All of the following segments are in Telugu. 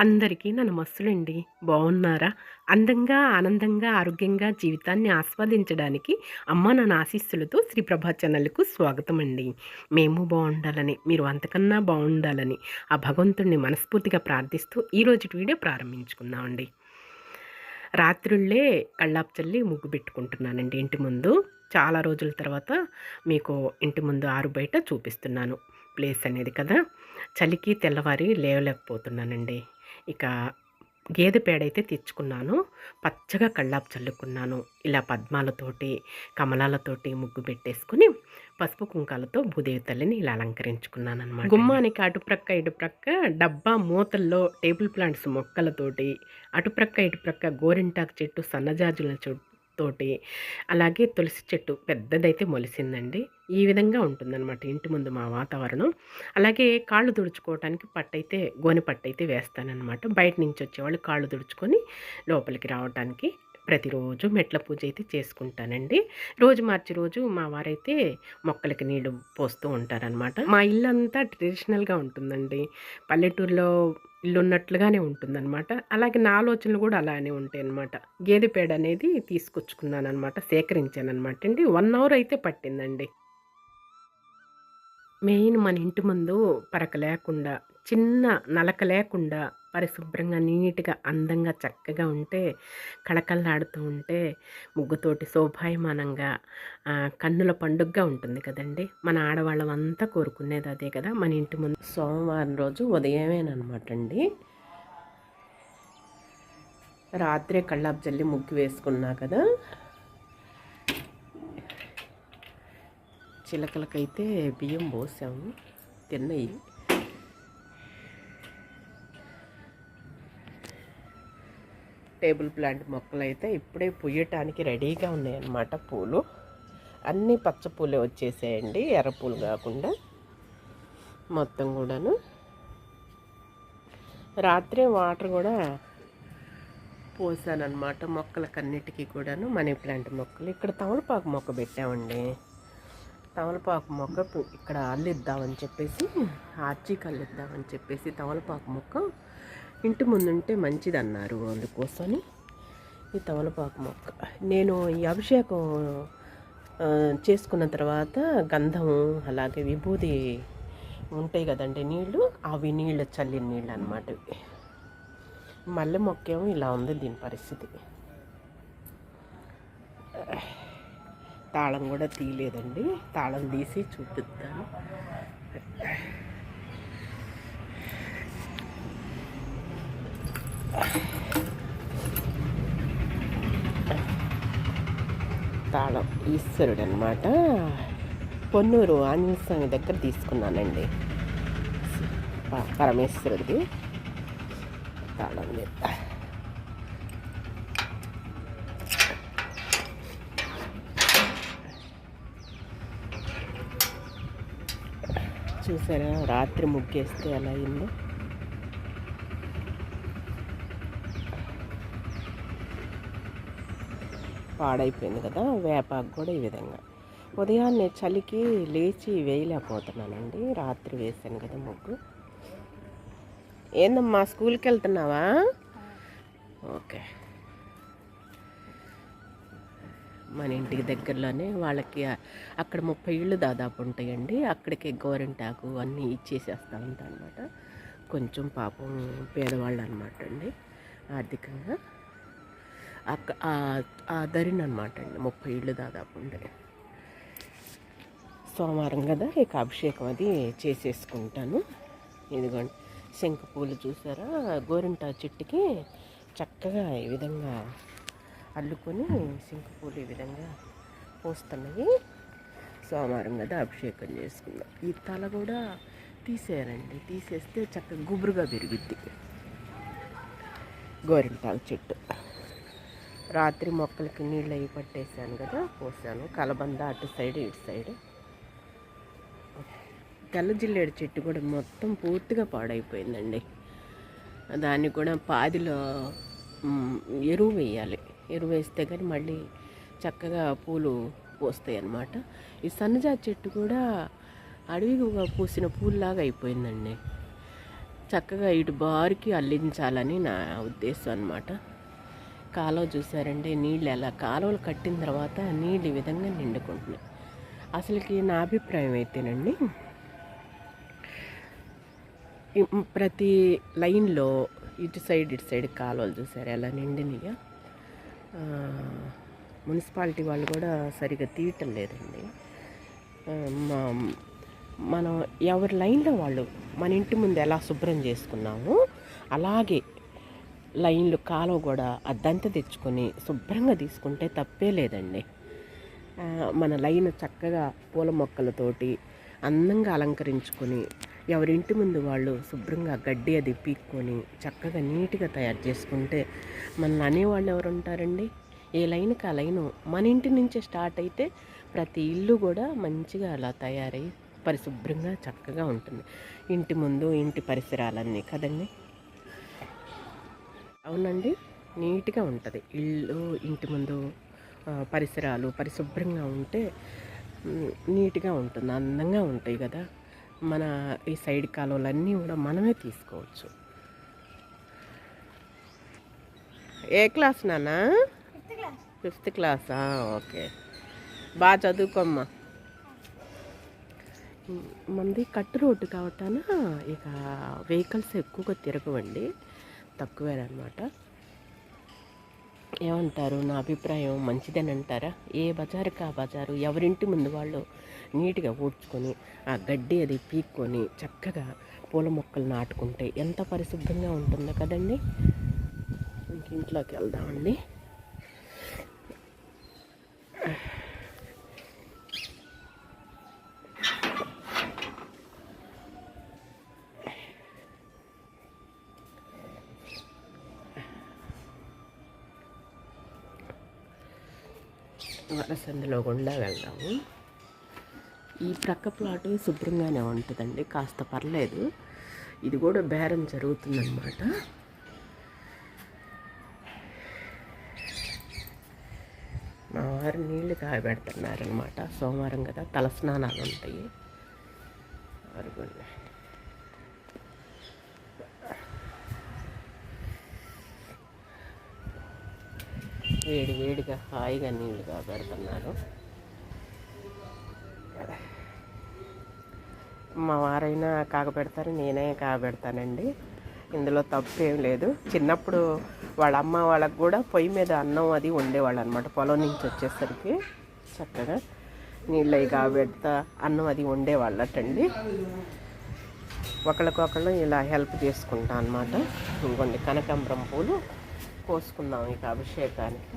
అందరికీ నా నమస్సులండి బాగున్నారా అందంగా ఆనందంగా ఆరోగ్యంగా జీవితాన్ని ఆస్వాదించడానికి అమ్మ నా ఆశీస్సులతో శ్రీప్రభా ఛానల్కు స్వాగతం అండి మేము బాగుండాలని మీరు అంతకన్నా బాగుండాలని ఆ భగవంతుడిని మనస్ఫూర్తిగా ప్రార్థిస్తూ ఈరోజు వీడియో ప్రారంభించుకుందామండి. రాత్రుళ్ళే కళ్ళాపు చల్లి ముగ్గు పెట్టుకుంటున్నానండి ఇంటి ముందు. చాలా రోజుల తర్వాత మీకు ఇంటి ముందు ఆరు బయట చూపిస్తున్నాను. ప్లేస్ అనేది కదా? చలికి తెల్లవారి లేవలేకపోతున్నానండి. ఇక గేదె పేడైతే తెచ్చుకున్నాను. పచ్చగా కళ్ళాపు చల్లుకున్నాను. ఇలా పద్మాలతోటి కమలాలతోటి ముగ్గు పెట్టేసుకుని పసుపు కుంకాలతో భూదేవి తల్లిని ఇలా అలంకరించుకున్నాను అనమాట గుమ్మానికి అటుప్రక్క ఇటుప్రక్క డబ్బా మూతల్లో టేబుల్ ప్లాంట్స్ మొక్కలతోటి అటుప్రక్క ఇటుప్రక్క గోరింటాకు చెట్టు సన్నజాజుల చెట్టు తోటి. అలాగే తులసి చెట్టు పెద్దదైతే మొలిసిందండి. ఈ విధంగా ఉంటుందన్నమాట ఇంటి ముందు మా వాతావరణం. అలాగే కాళ్ళు తుడుచుకోవడానికి పట్టయితే గోనె పట్టయితే వేస్తానన్నమాట. బయట నుంచి వచ్చేవాళ్ళు కాళ్ళు తుడుచుకొని లోపలికి రావడానికి ప్రతిరోజు మెట్ల పూజ అయితే చేసుకుంటానండి. రోజు మార్చి రోజు మా వారైతే మొక్కలకి నీళ్ళు పోస్తూ ఉంటారనమాట మా ఇల్లు అంతా ట్రెడిషనల్గా ఉంటుందండి. పల్లెటూరులో ఇల్లు ఉన్నట్లుగానే ఉంటుందన్నమాట. అలాగే నా ఆలోచనలు కూడా అలానే ఉంటాయి అనమాట గేదె పేడ అనేది తీసుకొచ్చుకున్నాను అనమాట సేకరించాను అనమాట అండి. వన్ అవర్ అయితే పట్టిందండి. మెయిన్ మన ఇంటి ముందు పరక లేకుండా చిన్న నలక లేకుండా పరిశుభ్రంగా నీట్గా అందంగా చక్కగా ఉంటే కళకళలాడుతూ ఉంటే ముగ్గుతోటి శోభాయమానంగా కన్నుల పండుగగా ఉంటుంది కదండి. మన ఆడవాళ్ళం అంతా కోరుకునేది అదే కదా. మన ఇంటి ముందు సోమవారం రోజు ఉదయమేనమాట అండి రాత్రే కళ్ళాపు జల్లి ముగ్గు వేసుకున్నా కదా. చిలకలకైతే బియ్యం పోసాము. తిన్నయి. టేబుల్ ప్లాంట్ మొక్కలు అయితే ఇప్పుడే పుయ్యటానికి రెడీగా ఉన్నాయన్నమాట పూలు. అన్నీ పచ్చ పూలే వచ్చేసాయండి ఎర్ర పూలు కాకుండా మొత్తం కూడాను. రాత్రి వాటర్ కూడా పోసానమాట మొక్కలకన్నిటికీ కూడాను మనీ ప్లాంట్ మొక్కలు. ఇక్కడ తమలపాకు మొక్క పెట్టామండి. తమలపాకు మొక్క ఇక్కడ అల్లిద్దామని చెప్పేసి ఆర్చీకి అల్లిద్దామని చెప్పేసి తమలపాకు మొక్క ఇంటి ముందుంటే మంచిదన్నారు అందుకోసమని ఈ తమలపాకు మొక్క. నేను ఈ అభిషేకం చేసుకున్న తర్వాత గంధము అలాగే విభూది ఉంటాయి కదండి నీళ్ళు అవి నీళ్ళు చల్లిన నీళ్ళు అనమాట మల్లె మొక్కేమో ఇలా ఉంది దీని పరిస్థితి. తాళం కూడా తీయలేదండి. తాళం తీసి చూపిస్తాను తాళం ఈశ్వరుడు అనమాట పొన్నూరు ఆంజనేయ స్వామి దగ్గర తీసుకున్నానండి. పరమేశ్వరుడిది. తాళం చూసారా? రాత్రి ముగ్గేస్తే ఎలా అయిందో. పాడైపోయింది కదా వేపాకు కూడా ఈ విధంగా. ఉదయాన్నే చలికి లేచి వేయలేకపోతున్నానండి రాత్రి వేసాను కదా ముగ్గు. ఏందమ్మా స్కూల్కి వెళ్తున్నావా? ఓకే. మన ఇంటికి దగ్గరలోనే వాళ్ళకి అక్కడ ముప్పై ఇళ్ళు దాదాపు ఉంటాయండి. అక్కడికి గోరింటాకు అన్నీ ఇచ్చేసేస్తూ ఉంటా అనమాట కొంచెం పాపం పేదవాళ్ళు అనమాట అండి ఆర్థికంగా. అక్క ఆ దరిని అనమాట అండి. ముప్పై ఏళ్ళు దాదాపు ఉండే. సోమవారం కదా ఇక అభిషేకం అది చేసేసుకుంటాను. ఇదిగోండి శంఖ పూలు చూసారా? గోరింట చెట్టుకి చక్కగా ఈ విధంగా అల్లుకొని శంఖ పూలు ఈ విధంగా పోస్తున్నాయి. సోమవారం కదా అభిషేకం చేసుకుందాం. ఈ తల కూడా తీసేయాలండి. తీసేస్తే చక్కగా గుబురుగా పెరుగుద్ది. గోరింటాకు చెట్టు. రాత్రి మొక్కలకి నీళ్ళు అవి పట్టేసాను కదా పోసాను కలబంద అటు సైడ్ ఇటు సైడ్. తెల్ల జిల్లేడు చెట్టు కూడా మొత్తం పూర్తిగా పాడైపోయిందండి. దాన్ని కూడా పాదిలో ఎరువు వేయాలి. ఎరువు వేస్తే కానీ మళ్ళీ చక్కగా పూలు పోస్తాయి అన్నమాట ఈ సన్నజాతి చెట్టు కూడా అడవిగా పూసిన పూల్లాగా అయిపోయిందండి. చక్కగా ఇటు బారికి అల్లించాలని నా ఉద్దేశం అనమాట కాలువ చూసారంటే నీళ్ళు ఎలా కాలువలు కట్టిన తర్వాత నీళ్ళు ఈ విధంగా నిండుకుంటున్నాయి. అసలుకి నా అభిప్రాయం అయితేనండి ప్రతి లైన్లో ఇటు సైడ్ ఇటు సైడ్ కాలువలు చూసారు ఎలా నిండినాయా? మున్సిపాలిటీ వాళ్ళు కూడా సరిగా తీయటం లేదండి. మనం ఎవరి లైన్లో వాళ్ళు మన ఇంటి ముందు ఎలా శుభ్రం చేసుకున్నామో అలాగే లైన్లు కాలువ కూడా అద్దంతా తెచ్చుకొని శుభ్రంగా తీసుకుంటే తప్పే లేదండి. మన లైన్ చక్కగా పూల మొక్కలతోటి అందంగా అలంకరించుకొని ఎవరింటి ముందు వాళ్ళు శుభ్రంగా గడ్డి అది పీక్కొని చక్కగా నీట్గా తయారు చేసుకుంటే మన అనేవాళ్ళు ఎవరు ఉంటారండి ఏ లైన్కి ఆ లైను మన ఇంటి నుంచే స్టార్ట్ అయితే ప్రతి ఇల్లు కూడా మంచిగా అలా తయారై పరిశుభ్రంగా చక్కగా ఉంటుంది. ఇంటి ముందు ఇంటి పరిసరాలన్నీ కదండి? అవునండి. నీట్గా ఉంటుంది. ఇల్లు ఇంటి ముందు పరిసరాలు పరిశుభ్రంగా ఉంటే నీట్గా ఉంటుంది. అందంగా ఉంటాయి కదా. మన ఈ సైడ్ కాలువలన్నీ కూడా మనమే తీసుకోవచ్చు. ఏ క్లాస్ నాన్న? ఫిఫ్త్ క్లాసా. ఓకే. బాగా చదువుకోమ్మా. మంది కట్టు రోడ్డు కావటాన ఇక వెహికల్స్ ఎక్కువగా తిరగవండి. తక్కువేనమాట ఏమంటారు? నా అభిప్రాయం మంచిదేనంటారా ఏ బజారుకి ఆ బజారు? ఎవరింటి ముందు వాళ్ళు నీట్గా ఊడ్చుకొని ఆ గడ్డి అది పీక్కొని చక్కగా పూల మొక్కలు నాటుకుంటే ఎంత పరిశుభ్రంగా ఉంటుందో కదండి. ఇంట్లోకి వెళ్దామండి. వరసందులో గుండా వెళ్దాము. ఈ ప్రక్క ప్లాట్ శుభ్రంగానే ఉంటుందండి కాస్త పర్లేదు. ఇది కూడా బేరం జరుగుతుందన్నమాట. మా వారు నీళ్ళు కాయబెడుతున్నారనమాట సోమవారం కదా తలస్నానాలు ఉంటాయి. వేడి హాయిగా నీళ్ళు కాబెడుతున్నారు మా వారైనా కాగబెడతారు నేనే కాగబెడతానండి ఇందులో తప్పేం లేదు. చిన్నప్పుడు వాళ్ళ అమ్మ వాళ్ళకు కూడా పొయ్యి మీద అన్నం అది వండేవాళ్ళు అనమాట పొలం నుంచి వచ్చేసరికి చక్కగా నీళ్ళు అవి కాబెడతా అన్నం అది ఉండేవాళ్ళటండి ఒకళ్ళకొకళ్ళు ఇలా హెల్ప్ చేసుకుంటాం అనమాట ఇంకొన్ని కనకాంబరం పూలు కోసుకుందాం ఇక అభిషేకానికి.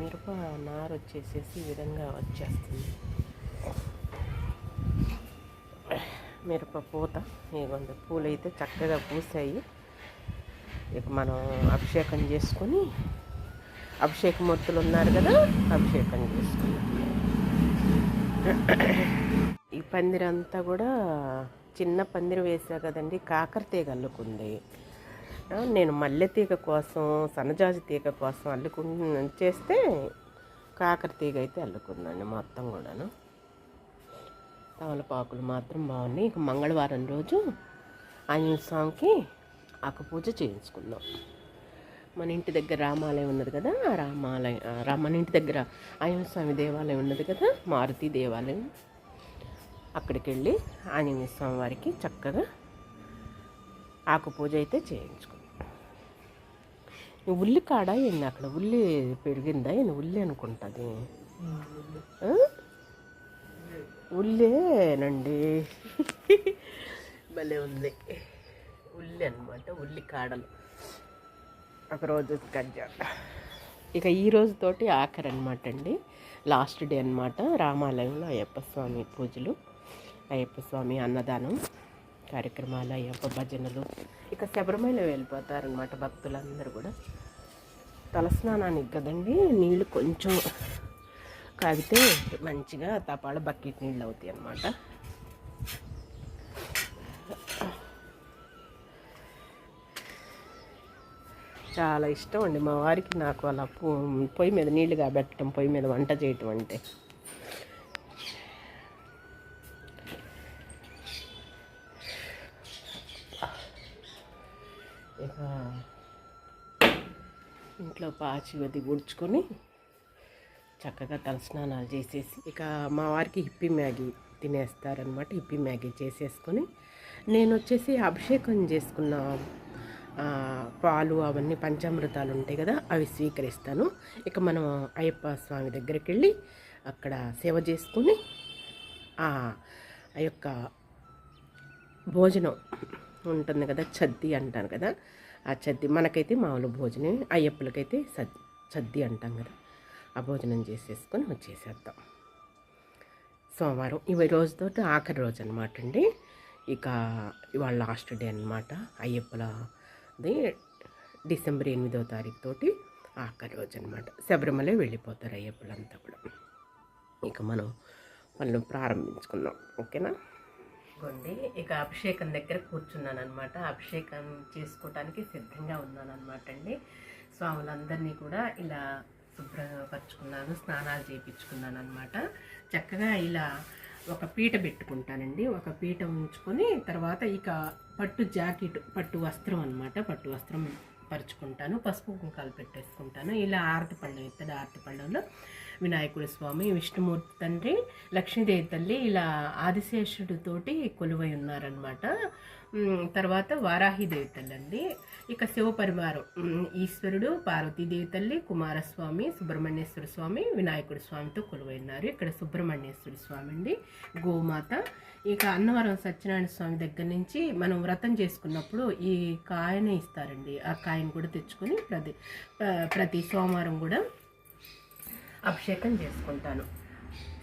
మిరప నారు వచ్చేసేసి ఈ విధంగా వచ్చేస్తుంది. మిరప పూత ఇవ్వండి పూలైతే చక్కగా పూసాయి. ఇక మనం అభిషేకం చేసుకొని అభిషేక మూర్తులు ఉన్నారు కదా అభిషేకం చేసుకున్నాం ఈ పందిరంతా కూడా చిన్న పందిరి వేసా కదండి కాకరతీగ అల్లుకుంది నేను మల్లె తీగ కోసం సన్నజాజి తీగ కోసం అల్లుకు చేస్తే కాకర తీగ అయితే అల్లుకుందండి మొత్తం కూడాను. తమలపాకులు మాత్రం బాగున్నాయి. ఇక మంగళవారం రోజు ఆంజనేయ స్వామికి ఆకు పూజ చేయించుకుందాం. మన ఇంటి దగ్గర రామాలయం ఉన్నది కదా ఆ రామాలయం రా- మన ఇంటి దగ్గర ఆంజనేయ స్వామి దేవాలయం ఉన్నది కదా మారుతి దేవాలయం. అక్కడికి వెళ్ళి ఆంజనేయ స్వామి వారికి చక్కగా ఆకు పూజ అయితే చేయించుకుందాం. ఉల్లి కాడ ఏంది? అక్కడ ఉల్లి పెరిగిందా? ఏంది? ఉల్లి అనుకుంటుంది? ఉల్లేనండి. భలే ఉంది. ఉల్లి అనమాట ఉల్లి కాడలు. ఒక రోజు కట్ ఇక ఈ రోజుతోటి ఆఖరి అనమాట అండి. లాస్ట్ డే అనమాట రామాలయంలో అయ్యప్ప స్వామి పూజలు అయ్యప్ప స్వామి అన్నదానం. కార్యక్రమాలు అయ్యప్ప భజనలు. ఇక శబరిమల వెళ్ళిపోతారనమాట భక్తులందరూ కూడా. తలస్నానానికి కదండి నీళ్ళు కొంచెం కాగితే మంచిగా తపాల బకెట్ నీళ్ళు అవుతాయి అన్నమాట. చాలా ఇష్టం అండి మా వారికి నాకు అలా పొయ్యి మీద నీళ్ళు కాబెట్టడం పొయ్యి మీద వంట చేయటం అంటే. ఇక ఇంట్లో పాచి అది ఊడ్చుకొని చక్కగా తలస్నానాలు చేసేసి ఇక మా వారికి హిప్పీ మ్యాగీ తినేస్తారనమాట హిప్పీ మ్యాగీ చేసేసుకొని. నేను వచ్చేసి అభిషేకం చేసుకున్న పాలు అవన్నీ పంచామృతాలు ఉంటాయి కదా అవి స్వీకరిస్తాను. ఇక మనం అయ్యప్ప స్వామి దగ్గరికి వెళ్ళి అక్కడ సేవ చేసుకుని ఆ యొక్క భోజనం ఉంటుంది కదా చద్ది అంటాను కదా. ఆ చద్ది మనకైతే మామూలు భోజనం అయ్యప్పలకైతే చద్ది అంటాం కదా. ఆ భోజనం చేసేసుకొని వచ్చేసేద్దాం. సోమవారం ఇవి రోజుతో ఆఖరి రోజు అనమాట అండి. ఇక ఇవాళ లాస్ట్ డే అనమాట అయ్యప్పలది డిసెంబర్ ఎనిమిదో తారీఖు తోటి ఆఖరి రోజు అనమాట శబరిమలే వెళ్ళిపోతారు అయ్యప్పలంతా కూడా. ఇక మనం పనులు ప్రారంభించుకుందాం. ఓకేనా? ఇదిగోండి ఇక అభిషేకం దగ్గర కూర్చున్నాను అనమాట అభిషేకం చేసుకోవటానికి సిద్ధంగా ఉన్నాను అనమాట అండి స్వాములందరినీ కూడా ఇలా శుభ్రపరచుకున్నాను స్నానాలు చేయించుకున్నాను అనమాట చక్కగా ఇలా ఒక పీట పెట్టుకుంటానండి. ఒక పీట ఉంచుకొని తర్వాత ఇక పట్టు జాకెట్ పట్టు వస్త్రం అనమాట పట్టు వస్త్రం పరుచుకుంటాను. పసుపు కుంకాలు పెట్టేసుకుంటాను. ఇలా ఆరతి పళ్ళం ఇత్తడి ఆరతి పళ్ళంలో వినాయకుడి స్వామి విష్ణుమూర్తి తండ్రి లక్ష్మీదేవి తల్లి ఇలా ఆదిశేషుడితోటి కొలువై ఉన్నారనమాట తర్వాత వారాహిదేవి తల్లి అండి. ఇక శివ పరివారం. ఈశ్వరుడు పార్వతీదేవి తల్లి కుమారస్వామి సుబ్రహ్మణ్యేశ్వర స్వామి వినాయకుడి స్వామితో కొలువై ఉన్నారు. ఇక్కడ సుబ్రహ్మణ్యేశ్వరి స్వామి అండి గోమాత. ఇక అన్నవరం సత్యనారాయణ స్వామి దగ్గర నుంచి మనం వ్రతం చేసుకున్నప్పుడు ఈ కాయని ఇస్తారండి. ఆ కాయను కూడా తెచ్చుకొని ప్రతి ప్రతి సోమవారం కూడా అభిషేకం చేసుకుంటాను.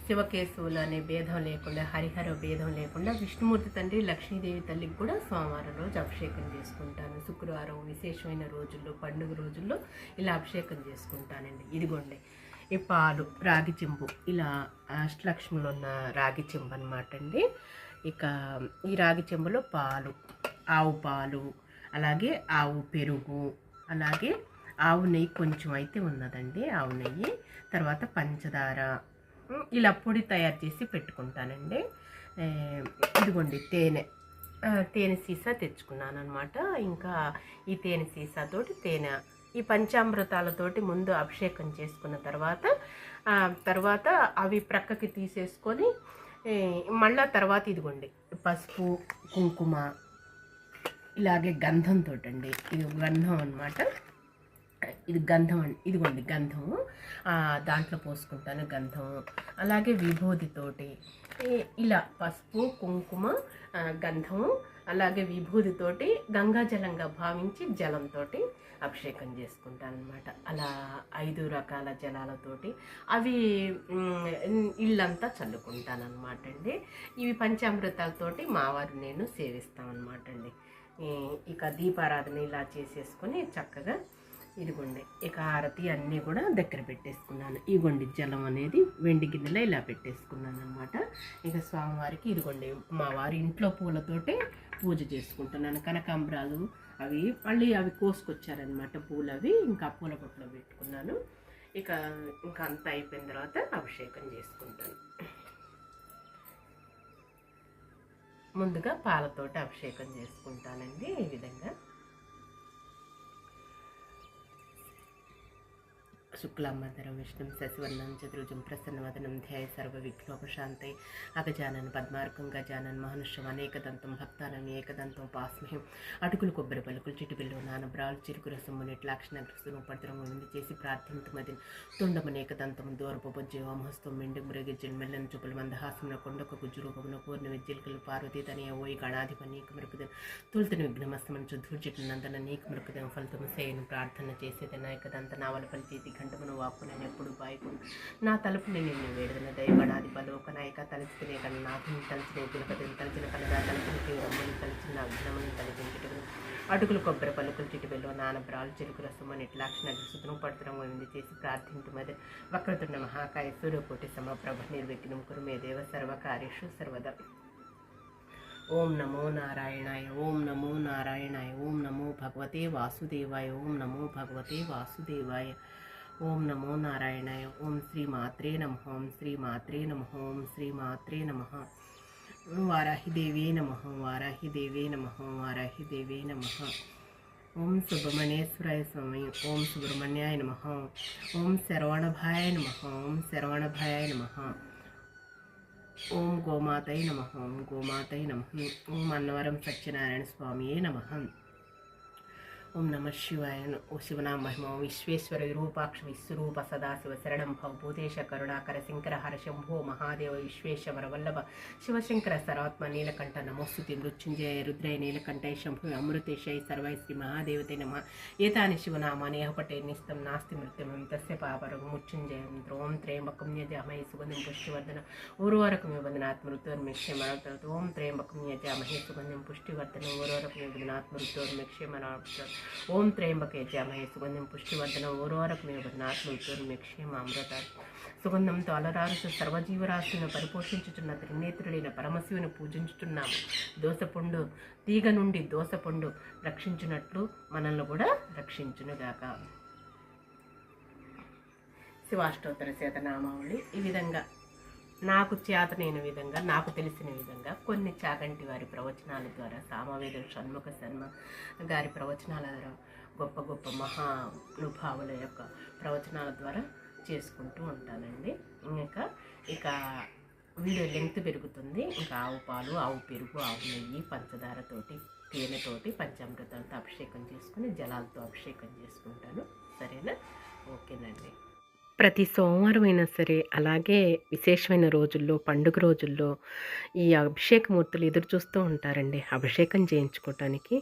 శివకేశవులు అనే భేదం లేకుండా హరిహర భేదం లేకుండా విష్ణుమూర్తి తండ్రి లక్ష్మీదేవి తల్లికి కూడా సోమవారం రోజు అభిషేకం చేసుకుంటాను. శుక్రవారం విశేషమైన రోజుల్లో పండుగ రోజుల్లో ఇలా అభిషేకం చేసుకుంటానండి. ఇదిగోండి ఈ పాలు రాగి చెంబు. ఇలా అష్టలక్ష్మిలో ఉన్న రాగి చెంబు అనమాట అండి. ఇక ఈ రాగి చెంబులో పాలు ఆవు పాలు అలాగే ఆవు పెరుగు అలాగే ఆవు నెయ్యి కొంచెం అయితే ఉన్నదండి ఆవు నెయ్యి. తర్వాత పంచదార. ఇలా పొడి తయారు చేసి పెట్టుకుంటానండి. ఇదిగోండి తేనె. తేనె సీసా తెచ్చుకున్నాను అనమాట ఇంకా ఈ తేనె సీసాతోటి తేనె ఈ పంచామృతాలతోటి ముందు అభిషేకం చేసుకున్న తర్వాత తర్వాత అవి ప్రక్కకి తీసేసుకొని మళ్ళా తర్వాత ఇదిగోండి పసుపు కుంకుమ ఇలాగే గంధంతో అండి ఇది గంధం అనమాట ఇది గంధం అండి. ఇదిగోండి గంధము. దాంట్లో పోసుకుంటాను గంధము. అలాగే విభూతితోటి ఇలా పసుపు కుంకుమ గంధం గంధము అలాగే విభూతితోటి గంగాజలంగా భావించి జలంతో అభిషేకం చేసుకుంటాను అనమాట అలా ఐదు రకాల జలాలతోటి అవి ఇల్లంతా చల్లుకుంటాను అనమాట అండి. ఇవి పంచామృతాలతోటి మావారు నేను సేవిస్తామన్నమాట అండి. ఇక దీపారాధన ఇలా చేసేసుకొని చక్కగా ఇదిగోండి ఇక ఆరతి అన్నీ కూడా దగ్గర పెట్టేసుకున్నాను. ఇదిగోండి జలం అనేది వెండి గిన్నెలో ఇలా పెట్టేసుకున్నాను అనమాట ఇక స్వామివారికి ఇదిగోండి మా వారి ఇంట్లో పూలతోటే పూజ చేసుకుంటున్నాను. కనకాంబరాలు అవి మళ్ళీ అవి కోసుకొచ్చారనమాట పూలు అవి ఇంకా పూల బొట్లో పెట్టుకున్నాను. ఇక ఇంకా అంతా అయిపోయిన తర్వాత అభిషేకం చేసుకుంటాను. ముందుగా పాలతోటి అభిషేకం చేసుకుంటానండి ఈ విధంగా. శుక్లాంబరం విష్ణు శశివర్ణం చతుర్జం ప్రసన్నవదనం ధ్యాయ సర్వ విఘ్నోపశాంతే అగజానన్ పద్మార్కం గజానన్ మహనుష్యం అనేకదంతం భక్తానం ఏకదంతం పాస్మహం అటుకులు కొబ్బరి పలుకులు చిటిపిల్లు నానబ్రాలు చిరుకు రసము లక్షణ గ్రస్తును పడతరం విందు చేసి ప్రార్థింతుమది తుండమనేకదంతం దూరపు బొజ్జం హస్తం మెండు మృగిజ్జన్ మెల్లని చూపులు మందహాసమున కొండకు గుజ్జురూపమున పూర్ణ విద్యల్కలు పార్వతి తనయ ఓయి గణాధిప నీకు మృకుదం తులతని విఘ్నమస్తమని చుద్ధూర్జిట్ నందన నీకు మృకుదం ఫలితము సేయను ప్రార్థన చేసేది నాయకదంత నావల ఫలిచేతి గంటమును వాపు నేను ఎప్పుడు బాయికుడు. నా తలుపు నేను నిన్ను వేడుదన దయపడాది పలోక నాయక తలచినే కన్నా నాథుని తలచిన గుణపతిని తలచిన కలదా తలచిన తీవ్రమ్మని తలచిన అగ్నముని తలచించుటను అటుకులు కొబ్బరి పలుకులు చిటిబెల్లో నాన్న బ్రాలు చెరుకు రసము నిట్లాక్షణ సుతును పడుతురం వింది చేసి ప్రార్థింతుమది వక్రతుండ మహాకాయ సూర్యకోటి సమప్రభ నిర్విఘ్నం కురు మే దేవ సర్వకార్యషు సర్వదా. ఓం నమో నారాయణాయ ఓం నమో నారాయణాయ ఓం నమో భగవతే వాసుదేవాయ ఓం నమో భగవతే వాసుదేవాయ. ఓం నమో నారాయణాయ ఓం శ్రీ మాత్రే నమ ఓం శ్రీ మాత్రే నమ ఓం శ్రీ మాత్రే నమ. వారాహిదేవే నమ వారాహిదేవే నమ వారాహిదేవే నమ. ఓం సుబ్రహ్మణ్యేశ్వరాయ స్వామి ఓం సుబ్రహ్మణ్యాయ నమ. ఓం శరవణభాయ నమ ఓం శరవణభాయ నమ. ఓం గోమాతయ నమ ఓం గోమాతయ నమ. ఓం అన్నవరం సత్యనారాయణ స్వామియే నమ. ఓం నమ శివాయ ఓ శివనామ మహిమ విశ్వేశ్వర విరూపాక్ష విశ్వరూప సదాశివ శరణం భవ భూతేశ కరుణాకర శంకర హర శంభో మహాదేవ విశ్వేశ్వర వల్లభ శివశంకర సరాత్మ నీలకంఠ నమోస్తుతి మృత్యుంజయ రుద్రయ నీలకంఠయ శంభు అమృతేశయ సర్వై శ్రీ మహాదేవతే నమ. ఏతాని శివనామాని పటే నిస్తం నాస్తి మృత్యుమం తస్య పాపరం మృత్యుంజయం ద్రోం త్రయంబకం యజామహే సుగంధం పుష్టివర్ధన ఊర్వరకం వందనాత్ ఓం త్రయంబకం యజామహే సుగంధం పుష్టివర్ధన ఊర్వరకం వందనాత్ మృత్యుర్మిక్షే ఓం త్రయంబకే జామయ సుగంధం పుష్టివర్ధన ఓరోవరకు నాత్ మృత్యుర్మిక్షేమ అమృత సుగంధంతో అలరారుసు సర్వజీవరాశులను పరిపోషించుతున్న త్రినేత్రుడైన పరమశివుని పూజించుతున్నాము దోసపండు తీగ నుండి దోసపండు రక్షించినట్లు మనల్ని కూడా రక్షించునుగాక. శివాష్టోత్తర శతనామావళి. ఈ విధంగా నాకు చేతనైన విధంగా నాకు తెలిసిన విధంగా కొన్ని చాగంటి వారి ప్రవచనాల ద్వారా సామవేద షణ్ముఖ శర్మ గారి ప్రవచనాల ద్వారా గొప్ప గొప్ప మహానుభావుల యొక్క ప్రవచనాల ద్వారా చేసుకుంటూ ఉంటానండి. ఇంకా ఇక వీడియో లెంగ్త్ పెరుగుతుంది. ఇంకా ఆవు పాలు ఆవు పెరుగు ఆవు నెయ్యి పంచదారతోటి తేనెతోటి పంచామృతంతో అభిషేకం చేసుకుని జలాలతో అభిషేకం చేసుకుంటాను. సరేనా? ఓకేనండి. ప్రతి సోమవారం అయినా సరే అలాగే విశేషమైన రోజుల్లో పండుగ రోజుల్లో ఈ అభిషేకమూర్తులు ఎదురు చూస్తూ ఉంటారండి. అభిషేకం చేయించుకోవటానికి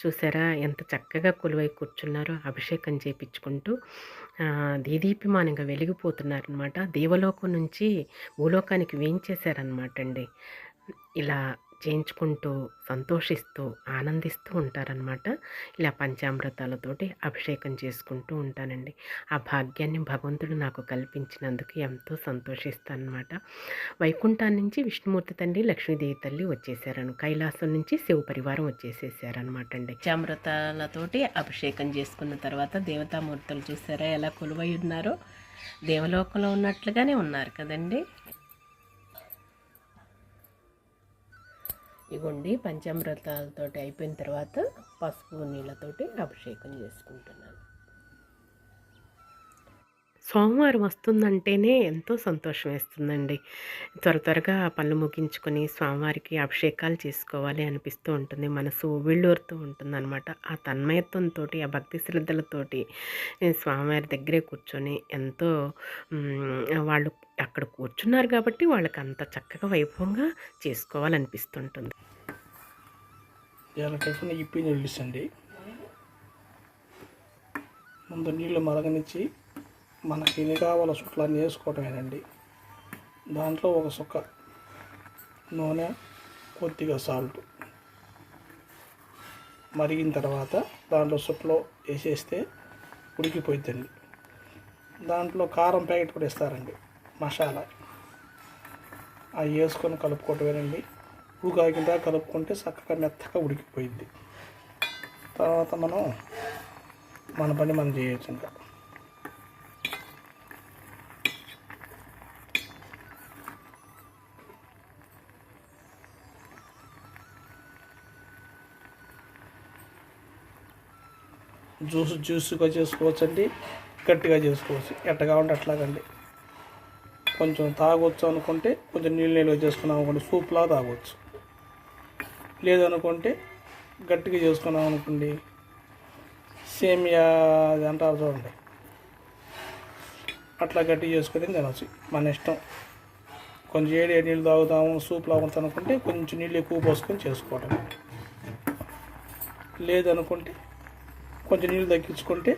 చూసారా ఎంత చక్కగా కొలువై కూర్చున్నారో అభిషేకం చేయించుకుంటూ దీదీప్యమానంగా వెలిగిపోతున్నారనమాట దేవలోకం నుంచి భూలోకానికి వేయించేశారనమాట అండి ఇలా చేయించుకుంటూ సంతోషిస్తూ ఆనందిస్తూ ఉంటారనమాట ఇలా పంచామృతాలతోటి అభిషేకం చేసుకుంటూ ఉంటానండి. ఆ భాగ్యాన్ని భగవంతుడు నాకు కల్పించినందుకు ఎంతో సంతోషిస్తానమాట వైకుంఠాన్ని నుంచి విష్ణుమూర్తి తండ్రి లక్ష్మీదేవి తల్లి వచ్చేసారను. కైలాసం నుంచి శివ పరివారం వచ్చేసేసారనమాట అండి పంచామృతాలతోటి అభిషేకం చేసుకున్న తర్వాత దేవతామూర్తులు చూసారా ఎలా కొలువై ఉన్నారో? దేవలోకంలో ఉన్నట్లుగానే ఉన్నారు కదండి. ఇగోండి పంచామృతాలతో అయిపోయిన తర్వాత పసుపు నీళ్ళతోటి అభిషేకం చేసుకుంటున్నాను. సోమవారం వస్తుందంటేనే ఎంతో సంతోషం వేస్తుందండి. త్వర త్వరగా పళ్ళు ముగించుకొని స్వామివారికి అభిషేకాలు చేసుకోవాలి అనిపిస్తూ ఉంటుంది. మనసు వీళ్ళూరుతూ ఉంటుంది అనమాట ఆ తన్మయత్వంతో ఆ భక్తి శ్రద్ధలతోటి స్వామివారి దగ్గరే కూర్చొని ఎంతో వాళ్ళు అక్కడ కూర్చున్నారు కాబట్టి వాళ్ళకి అంత చక్కగా వైభవంగా చేసుకోవాలనిపిస్తుంటుంది. ఇలా టిఫిన్ ఇప్పి నిలుసండి ముందు నీళ్ళు మరగనిచ్చి మనకి ఎన్ని కావాలో చుట్లన్నీ వేసుకోవటమేనండి దాంట్లో ఒక సుక్క నూనె కొద్దిగా సాల్ట్. మరిగిన తర్వాత దాంట్లో సుట్లో వేసేస్తే ఉడికిపోయిద్దండి. దాంట్లో కారం ప్యాకెట్ కూడా ఇస్తారండి మసాలా. అవి వేసుకొని కలుపుకోవటమేనండి. ఉడికాకిందా కలుపుకుంటే చక్కగా మెత్తగా ఉడికిపోయింది తర్వాత మనం మన పని మనం చేయొచ్చు ఇంకా. జ్యూస్ జ్యూస్గా చేసుకోవచ్చండి. గట్టిగా చేసుకోవచ్చు. ఎట్ట కావాలంటే అట్లాగండి. కొంచెం తాగొచ్చు అనుకుంటే కొంచెం నీళ్ళు నిల్వ చేసుకున్నాం అనుకోండి సూప్లా తాగొచ్చు. లేదనుకుంటే గట్టిగా చేసుకున్నాం అనుకోండి సేమియా అది అంటారు చూడండి. అట్లా గట్టిగా చేసుకొని తినచ్చు. మన ఇష్టం. కొంచెం ఏడు నీళ్ళు తాగుతాము సూప్ లాగుతాం అనుకుంటే కొంచెం నీళ్ళు ఎక్కువ పోసుకొని చేసుకోవటం. లేదనుకుంటే కొంచెం నీళ్ళు తగ్గించుకుంటే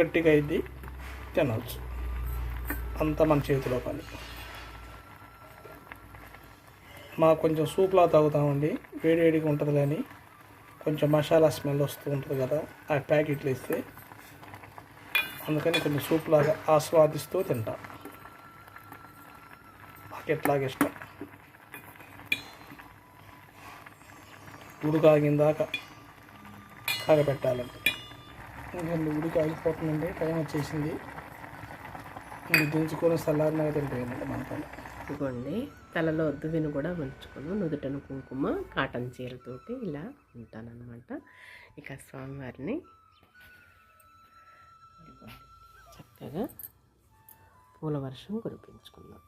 గట్టిగా అయింది తినవచ్చు అంతా మన చేతిలో పని. మాకు కొంచెం సూప్లా తాగుతామండి. వేడి వేడిగా ఉంటుంది కానీ కొంచెం మసాలా స్మెల్ వస్తూ ఉంటుంది కదా ఆ ప్యాకెట్లు ఇస్తే అందుకని కొంచెం సూప్ లాగా ఆస్వాదిస్తూ తింటాం. మాకు ఎట్లాగ ఇష్టం. ఉడుకాగిన దాకా కాగబెట్టాలండి ఇంకండి ఉడికి ఆగిపోతుందండి టైం వచ్చేసింది. దించుకొని చల్లారినాక తింటాయండి మన పని. ఇదిగోండి తలలో దువ్వెను కూడా ఉంచుకును నుదుటను కుంకుమ కాటన్ చీరతోటి ఇలా ఉంటానన్నమాట. ఇక స్వామివారిని చక్కగా పూల వర్షం కురిపించుకున్నాం.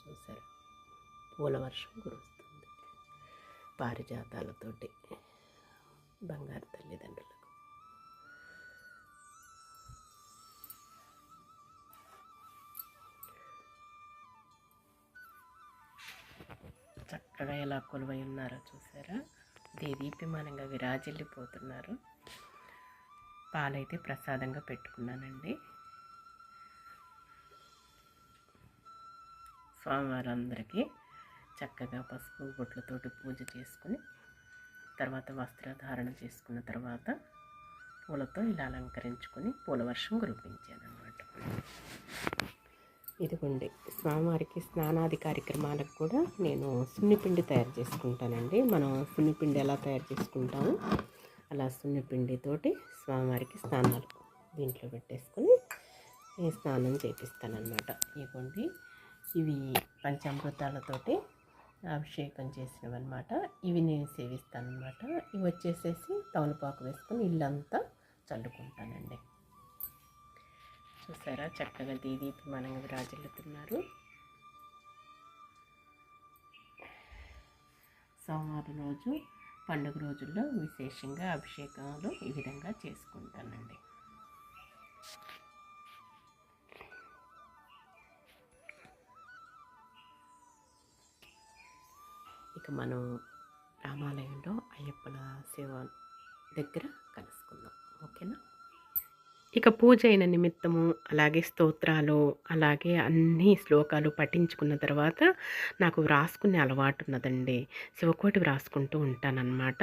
చూసారు? పూల వర్షం కురుస్తుంది. పారిజాతాలతోటి బంగారు తల్లిదండ్రులు. చక్కగా ఎలా కొలువై ఉన్నారో చూసారా? దేదీప్యమానంగా విరాజిల్లిపోతున్నారు. పాలైతే ప్రసాదంగా పెట్టుకున్నానండి. స్వామివారందరికీ చక్కగా పసుపు బొట్లతోటి పూజ చేసుకుని తర్వాత వస్త్రధారణ చేసుకున్న తర్వాత పూలతో ఇలా అలంకరించుకొని పూల వర్షం కురిపించాను అనమాట ఇదిగోండి స్వామివారికి స్నానాది కార్యక్రమాలకు కూడా నేను సున్నిపిండి తయారు చేసుకుంటానండి. మనం సున్నిపిండి ఎలా తయారు చేసుకుంటాము? అలా సున్నిపిండితోటి స్వామివారికి స్నానాలు దీంట్లో పెట్టేసుకొని నేను స్నానం చేపిస్తానమాట ఇదిగోండి ఇవి పంచామృతాలతోటి అభిషేకం చేసినవన్నమాట. ఇవి నేను సేవిస్తానమాట ఇవి వచ్చేసేసి తమలపాకు వేసుకొని ఇల్లంతా చల్లుకుంటానండి. చూసారా? చక్కగా దీదీప్యమానంగా విరాజిల్లుతున్నారు. సోమవారం రోజు పండుగ రోజుల్లో విశేషంగా అభిషేకాలు ఈ విధంగా చేసుకుంటానండి. ఇక మనం రామాలయంలో అయ్యప్పన సేవ దగ్గర కలుసుకుందాం. ఓకేనా? ఇక పూజ అయిన నిమిత్తము అలాగే స్తోత్రాలు అలాగే అన్ని శ్లోకాలు పఠించుకున్న తర్వాత నాకు వ్రాసుకునే అలవాటు ఉన్నదండి. శివకోటి వ్రాసుకుంటూ ఉంటానన్నమాట.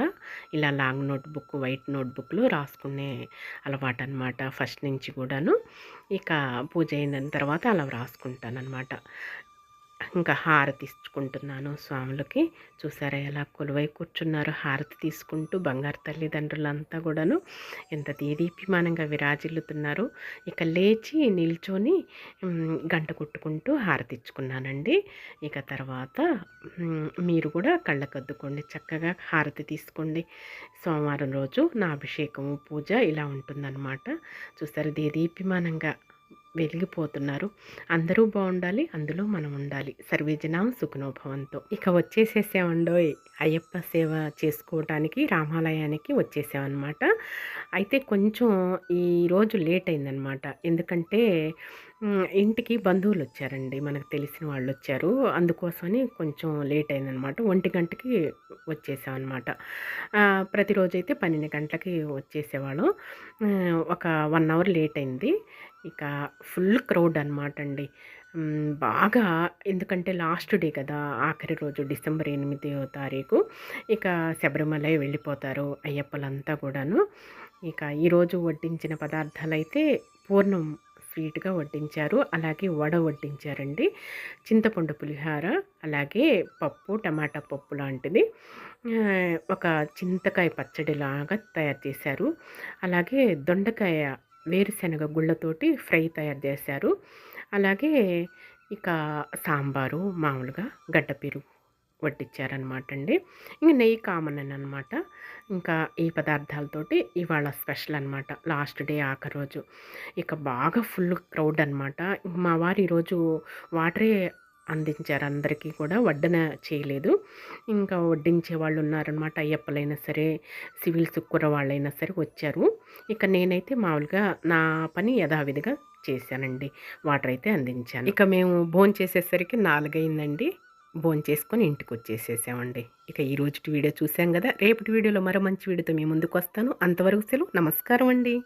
ఇలా లాంగ్ నోట్బుక్ వైట్ నోట్బుక్లో రాసుకునే అలవాటు అనమాట ఫస్ట్ నుంచి కూడాను. ఇక పూజ అయిన తర్వాత అలా వ్రాసుకుంటానన్నమాట. ఇంకా హారతి ఇచ్చుకుంటున్నాను స్వాములకి. చూసారా ఎలా కొలువై కూర్చున్నారు హారతి తీసుకుంటూ బంగారు తల్లిదండ్రులంతా కూడాను ఎంత దీదీప్యమానంగా విరాజిల్లుతున్నారు. ఇక లేచి నిల్చొని గంట కొట్టుకుంటూ హారతి ఇచ్చుకున్నానండి. ఇక తర్వాత మీరు కూడా కళ్ళకద్దుకోండి చక్కగా హారతి తీసుకోండి. సోమవారం రోజు నా అభిషేకము పూజ ఇలా ఉంటుందన్నమాట. చూసారు దేదీప్యమానంగా వెలిగిపోతున్నారు. అందరూ బాగుండాలి అందులో మనం ఉండాలి. సర్వేజనం సుఖనోభవంతో. ఇక వచ్చేసేసామండోయ్. అయ్యప్ప సేవ చేసుకోవటానికి రామాలయానికి వచ్చేసామన్నమాట. అయితే కొంచెం ఈరోజు లేట్ అయిందనమాట ఎందుకంటే ఇంటికి బంధువులు వచ్చారండి. మనకు తెలిసిన వాళ్ళు వచ్చారు. అందుకోసమని కొంచెం లేట్ అయిందనమాట ఒంటి గంటకి వచ్చేసామన్నమాట. ప్రతిరోజు అయితే పన్నెండు గంటలకి వచ్చేసేవాళ్ళం. ఒక వన్ అవర్ లేట్ అయింది. ఇక ఫుల్ క్రౌడ్ అనమాట అండి. బాగా ఎందుకంటే లాస్ట్ డే కదా ఆఖరి రోజు డిసెంబర్ ఎనిమిదో తారీఖు. ఇక శబరిమల వెళ్ళిపోతారు అయ్యప్పలంతా కూడాను. ఇక ఈరోజు వడ్డించిన పదార్థాలు అయితే పూర్ణం స్వీట్గా వడ్డించారు. అలాగే వడ వడ్డించారండి. చింతపండు పులిహార అలాగే పప్పు టమాటా పప్పు లాంటిది. ఒక చింతకాయ పచ్చడి లాగా తయారు చేశారు. అలాగే దొండకాయ వేరుశనగ గుళ్ళతోటి ఫ్రై తయారు చేశారు. అలాగే ఇక సాంబారు మామూలుగా గడ్డ పెరుగు వడ్డించారనమాట అండి ఇంక నెయ్యి కామన్ అనమాట ఇంకా ఈ పదార్థాలతోటి ఇవాళ స్పెషల్ అనమాట లాస్ట్ డే ఆఖరి రోజు. ఇక బాగా ఫుల్ క్రౌడ్ అనమాట మా వారు ఈరోజు వాటరే అందించారు. అందరికీ కూడా వడ్డన చేయలేదు. ఇంకా వడ్డించే వాళ్ళు ఉన్నారనమాట అయ్యప్పలైనా సరే సివిల్ సుక్కుర వాళ్ళైనా సరే వచ్చారు. ఇక నేనైతే మామూలుగా నా పని యథావిధిగా చేశానండి. వాటర్ అయితే అందించాను. ఇక మేము భోజనం చేసేసరికి నాలుగైందండి. భోజనం చేసుకొని ఇంటికి వచ్చేసేసామండి. ఇక ఈరోజు వీడియో చూసాం కదా. రేపటి వీడియోలో మరో మంచి వీడియోతో మీ ముందుకు వస్తాను. అంతవరకు సెలవు. నమస్కారం అండి.